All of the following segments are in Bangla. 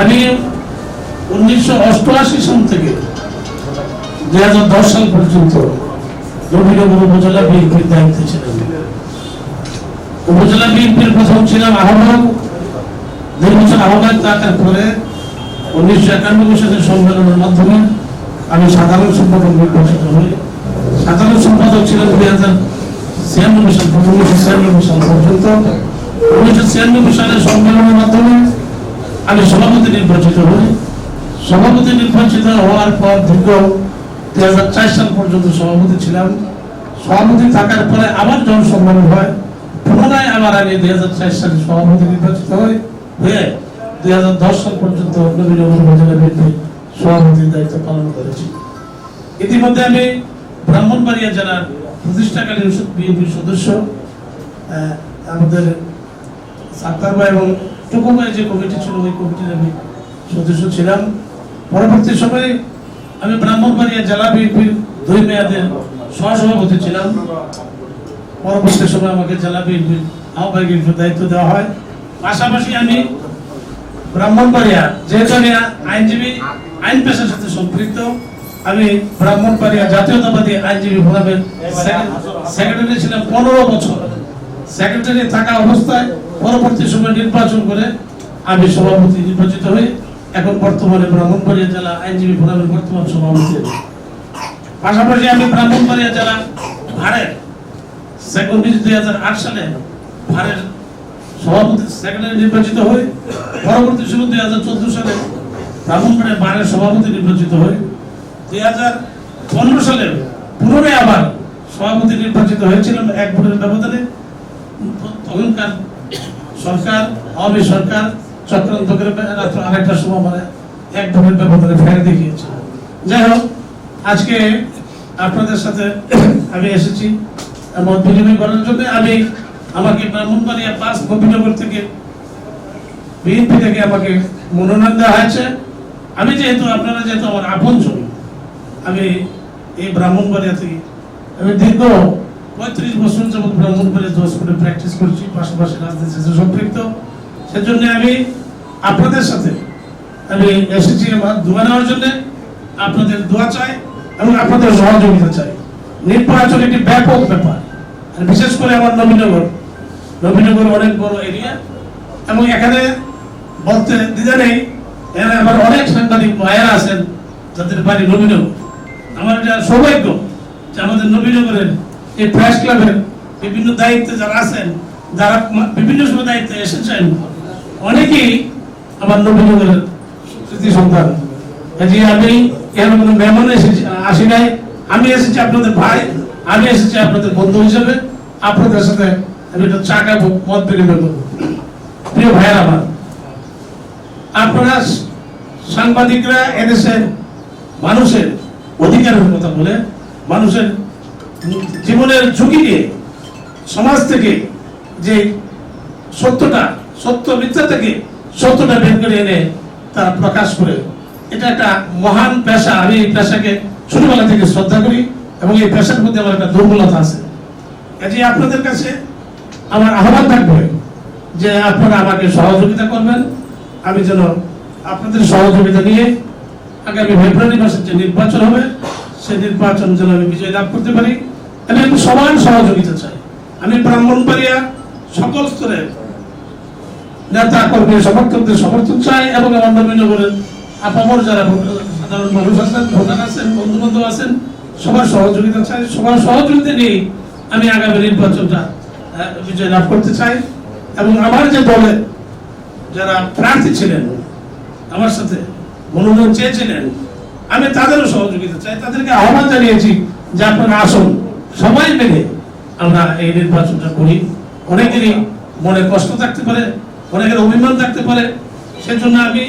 আমি উনিশশো অষ্টআশি সাল থেকে দুই হাজার দশ সাল পর্যন্ত রবীন্দ্রপুর উপজেলা বিএনপির দায়িত্বে ছিলাম। উপজেলা বিএনপির প্রথম ছিলাম আহ্বায়ক। দুই বছর আহ্বায়ক থাকার পরে উনিশশো একানব্বই সালের সম্মেলনের মাধ্যমে আমি সাধারণ সম্পাদক নির্বাচিত হই। সাধারণ সম্পাদক ছিলাম দুই হাজার ছিয়ানব্বই সাল থেকে উনিশশো ছিয়ানব্বই সাল পর্যন্ত, উনিশশো ছিয়ানব্বই সালের সম্মেলনের মাধ্যমে আমি সভাপতি নির্বাচিত হই। সভাপতি নির্বাচিত হওয়ার পর দীর্ঘ দুই হাজার চার সাল পর্যন্ত সভাপতি ছিলাম। সভাপতি থাকার পরে আবার যখন সম্মেলন হয়, পুনরায় আবার আমি দুই হাজার চার সালে সভাপতি নির্বাচিত হই। হয়ে দুই হাজার দশ সাল পর্যন্ত নবীনগর উপজেলা বিএনপি সভাপতির দায়িত্ব পালন করেছি। ইতিমধ্যে আমি ব্রাহ্মণবাড়িয়া জেলার প্রতিষ্ঠাকালীন বিএনপির সদস্য আমাদের সাত্তার ভাই এবং টুকু ভাই যে কমিটি ছিল, ওই কমিটির আমি সদস্য ছিলাম। পরবর্তী সময়ে আমি ব্রাহ্মণবাড়িয়া জেলা বিএনপির দুই মেয়াদের সহসভাপতি ছিলাম। পরবর্তী সময় আমাকে জেলা বিএনপির আহ্বায়কের দায়িত্ব দেওয়া হয়। পাশাপাশি আমি ব্রাহ্মণবাড়িয়া যেহেতু আমি আইনজীবী, আইন পেশার সাথে সম্পৃক্ত। আমি ব্রাহ্মণবাড়িয়া জাতীয়তাবাদী আইনজীবী ফোরামের সেক্রেটারি ছিলাম পনেরো বছর। সেক্রেটারি থাকা অবস্থায় পরবর্তী সময় নির্বাচন করে আমি সভাপতি নির্বাচিত হই। এখন বর্তমানে ব্রাহ্মণবাড়িয়া জেলা আইনজীবী ফোরামের বর্তমান সভাপতি। পাশাপাশি আমি ব্রাহ্মণবাড়িয়া জেলা ভাড়ের সেকেন্ড দুই হাজার আট সালে ভাড়ের সভাপতি সেক্রেটারি নির্বাচিত হই। পরবর্তী সময় দুই হাজার চোদ্দ সালে ব্রাহ্মণবাড়িয়া বারের সভাপতি নির্বাচিত হই। দুই হাজার পনেরো সালে পুনরায় আবার সভাপতি নির্বাচিত হয়েছিলাম এক ভোটের ব্যবধানে। তখনকার সরকার, আওয়ামী সরকার চক্রান্ত করে রাত্র সময় মানে এক ভোটের ব্যবধানে ফেরে দেখিয়েছে। যাই হোক, আজকে আপনাদের সাথে আমি এসেছি মত বিনিময় করার জন্য আমি আমাকে ব্রাহ্মণবাড়িয়া পাঁচ গোপীনগর থেকে, বিএনপি থেকে আমাকে মনোনয়ন দেওয়া হয়েছে। আমি যেহেতু, আপনারা যেহেতু আমার আপন জন আমি এই ব্রাহ্মণবাড়িয়া থেকে। আমি দীর্ঘ পঁয়ত্রিশ বছর যাবত ব্রাহ্মণবাড়িয়া দশ করে প্র্যাকটিস করছি, পাশাপাশি রাজনীতির সম্পৃক্ত। সেজন্য আমি আপনাদের সাথে আমি এসেছি আমার দোয়া নেওয়ার জন্য। আপনাদের দোয়া চাই এবং আপনাদের সহযোগিতা চাই। নির্বাচন একটি ব্যাপক ব্যাপার। আর বিশেষ করে আমার নবীনগর। নবীনগর অনেক বড় এরিয়া এবং এখানে বলতে দ্বিধা নেই। এখানে আমার অনেক সাংবাদিক ভাইয়েরা আছেন যাদের বাড়ি নবীনগর। আমার এটা সৌভাগ্য যে আমাদের নবীনগরের এই প্রেস ক্লাবের বিভিন্ন দায়িত্বে যারা আছেন, যারা বিভিন্ন সময় দায়িত্বে এসেছেন, অনেকেই আমার নবীনগরের স্মৃতি সন্তান। কাজে আমি এখানে কোনো মেহমান এসেছি, আসি নাই। আমি এসেছি আপনাদের ভাই, আমি এসেছি আপনাদের বন্ধু হিসেবে। আপনাদের সাথে আমি একটা চা খাব মত বিনিময় করব। প্রিয় ভাইয়ের আমার, আপনারা সাংবাদিকরা এদেশের মানুষের অধিকারের কথা বলে মানুষের জীবনের ঝুঁকি নিয়ে সমাজ থেকে যে সত্যটা, সত্য মিথ্যা থেকে সত্যটা বের করে এনে তারা প্রকাশ করে। এটা একটা মহান পেশা। আমি এই পেশাকে ছোটবেলা থেকে শ্রদ্ধা করি এবং এই পেশার প্রতি আমার একটা দুর্বলতা আছে। কাজে আপনাদের কাছে আমার আহ্বান থাকবে যে আপনারা আমাকে সহযোগিতা করবেন। আমি যেন আপনাদের সহযোগিতা নিয়ে আগামী ফেব্রুয়ারি মাসে যে নির্বাচন হবে সেই নির্বাচন যেন আমি বিজয় লাভ করতে পারি। আমি একটু সমান সহযোগিতা চাই। আমি ব্রাহ্মণবাড়িয়া সকল স্তরে নেতা, কর্মী, সমর্থকদের সমর্থন চাই এবং আমার নবীনগরের আপামর যারা সাধারণ মানুষ আছেন, ভোটার আছেন বন্ধু বান্ধব আছেন, সবার সহযোগিতা চাই। সবার সহযোগিতা নিয়ে আমি আগামী নির্বাচনটা বিজয় লাভ করতে চাই। এবং আমার যে দলে যারা প্রার্থী ছিলেন, আমার সাথে মনোনয়ন চেয়েছিলেন। আমি তাদেরও সহযোগিতা চাই, তাদেরকে আহ্বান জানিয়েছি যে আপনারা আসুন সবাই মিলে আমরা এই নির্বাচনটা করি। অনেকেরই মনে কষ্ট থাকতে পারে, অনেকের অভিমান থাকতে পারে। সেজন্য আমি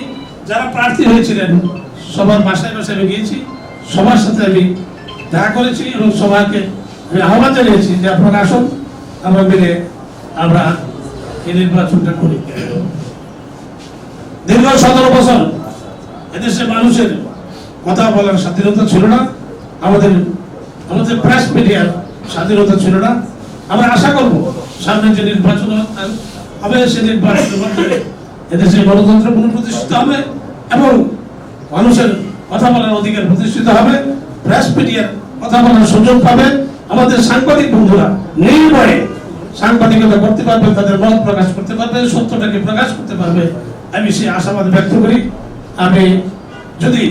যারা প্রার্থী হয়েছিলেন, সবার বাসায় বাসায় আমি গিয়েছি, সবার সাথে আমি দেখা করেছি এবং সবাইকে আমি আহ্বান জানিয়েছি যে আপনারা আসুন, আমরা মিলে আমরা এই নির্বাচনটা করি। দীর্ঘ সতেরো বছর এদেশে মানুষের কথা বলার স্বাধীনতা ছিল না, আমাদের আমাদের প্রেস মিডিয়ার স্বাধীনতা ছিল না। আমরা আশা করব সামনে যে নির্বাচন হবে, সে নির্বাচনের মাধ্যমে এদেশে গণতন্ত্র পুনঃপ্রতিষ্ঠিত হবে এবং মানুষের কথা বলার অধিকার প্রতিষ্ঠিত হবে প্রেস মিডিয়ার কথা বলার সুযোগ পাবে। আমাদের সাংবাদিক বন্ধুরা নির্ভয়ে সাংবাদিকতা করতে পারবে, তাদের মত প্রকাশ করতে পারবে, সত্যটাকে প্রকাশ করতে পারবে। আমি সেই আশাবাদ ব্যক্ত করি। আমি যদি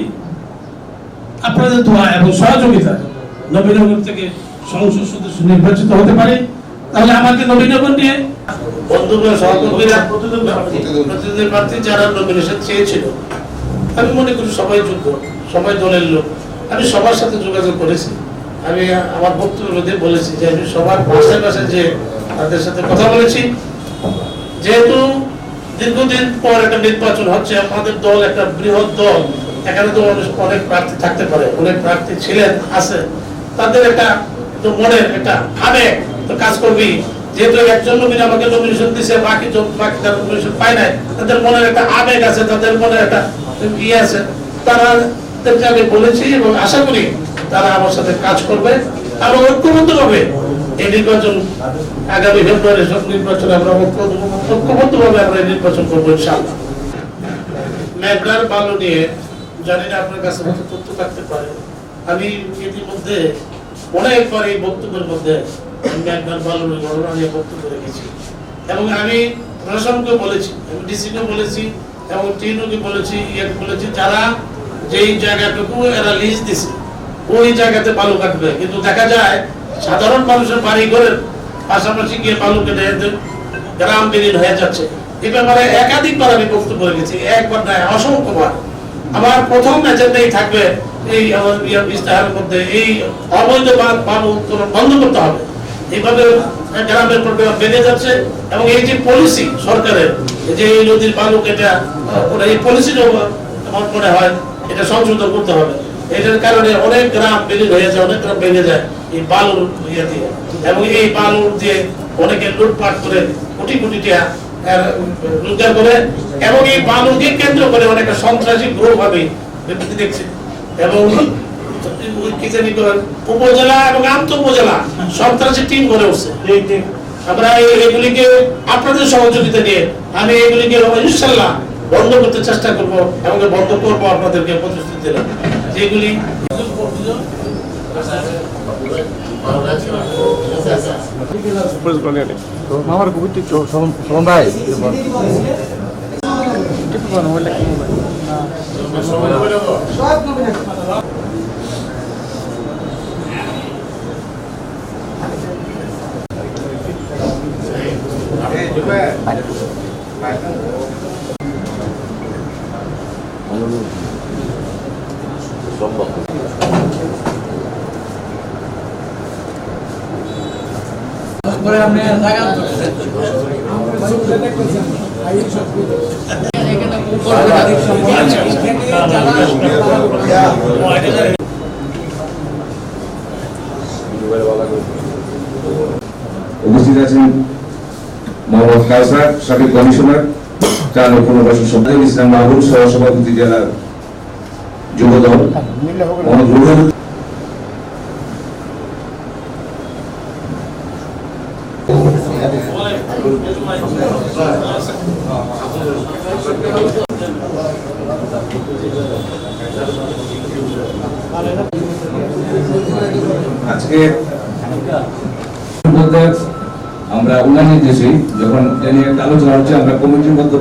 আপনাদের দোয়া এবং সহযোগিতা নবীনগর থেকে সংসদ সদস্য নির্বাচিত হতে পারে, তাহলে আমাকে নবীনগর নিয়ে আমি মনে করি সবাই যোগ্য, সবাই দলের লোক। আমি সবার সাথে যোগাযোগ করেছি। আমি আমার বক্তব্য বলেছি যে আমি সবার পাশে পাশে যে তাদের সাথে কথা বলেছি। যেহেতু দীর্ঘদিন পর একটা নির্বাচন হচ্ছে, আমাদের দল একটা বৃহৎ দল। এখানে তো অনেক- প্রার্থী থাকতে পারে, অনেক প্রার্থী ছিলেন, আছে। তাদের একটা তো একটা আবেগ তো কাজ করবি। যেহেতু একজন নবীন আমাকে নমিনেশন দিছে, বাকি বাকি তারা নমিনেশন পায় নাই, তাদের মনের একটা আবেগ আছে, তাদের মনে একটা ইয়ে আছে। তারা আমি বলেছি এবং আশা করি তারা আমার সাথে কাজ করবে এবং ঐক্যবদ্ধ হবে। এই নির্বাচন আগামী ফেব্রুয়ারি সব নির্বাচন আমরা ঐক্যবদ্ধ ভাবে আমরা নির্বাচন করব ইনশাআল্লাহ। বালু নিয়ে, জানি না আপনার কাছে হয়তো তথ্য থাকতে পারে, আমি ইতিমধ্যে অনেকবার এই বক্তব্যের মধ্যে মেঘনার বালুর ঘটনা নিয়ে বক্তব্য রেখেছি। এবং আমি প্রশাসনকে বলেছি, আমি ডিসিকে বলেছি, এবং টিনুকে বলেছি, ইয়েকে বলেছি, যারা যেই জায়গাটুকু এরা লিজ দিছে, ওই জায়গাতে বালু কাটবে। কিন্তু দেখা যায় সাধারণ মানুষের বাড়ি ঘরের পাশাপাশি গিয়ে বালু কেটে গ্রাম বিলীন হয়ে যাচ্ছে। এই ব্যাপারে একাধিকবার আমি বক্তব্য রেখেছি, একবার নয়, অসংখ্যবার। আমার প্রথম এজেন্ডাই থাকবে, এই ইস্তাহারের মধ্যে এই অবৈধ বালু উত্তোলন বন্ধ করতে হবে। এইভাবে গ্রামের প্রোগ্রাম বেড়ে যাচ্ছে এবং এই যে পলিসি সরকারের, যে এই নদীর বালু কেটে এই পলিসিটাও আমার মনে হয় এটা সংশোধন করতে হবে। এটার কারণে অনেক গ্রাম বিলীন হয়ে যায়, অনেক গ্রাম ভেঙে যায়। এই বালুর ইয়ে দিয়ে। এবং এই বালু দিয়ে অনেকে লুটপাট করে কোটি কোটি টাকা রোজগার করে এবং এই বালুকে কেন্দ্র করে অনেক সন্ত্রাসী গ্রুপ হবে দেখছি। এবং উপজেলা এবং আন্ত উপজেলা সন্ত্রাসী টিম গড়ে উঠছে। আমরা এগুলিকে আপনাদের সহযোগিতা নিয়ে আমি এগুলিকে ইনশাল্লাহ বন্ধ করতে চেষ্টা করব এবং বন্ধ করব আপনাদেরকে প্রতিশ্রুতি দিলাম। যেগুলি মামার কুকুরটি শোভন ভাই উপস্থিত আছেন মোহাম্মদ কাউসার সাবেক কমিশনার চার পুনর্বাসন সভাপতি ইসলাম সহসভাপতি জেলা যুব আজকে আমরা উনানি দেশে যখন এটা নিয়ে আলোচনা হচ্ছে আমরা কমিটির মধ্যে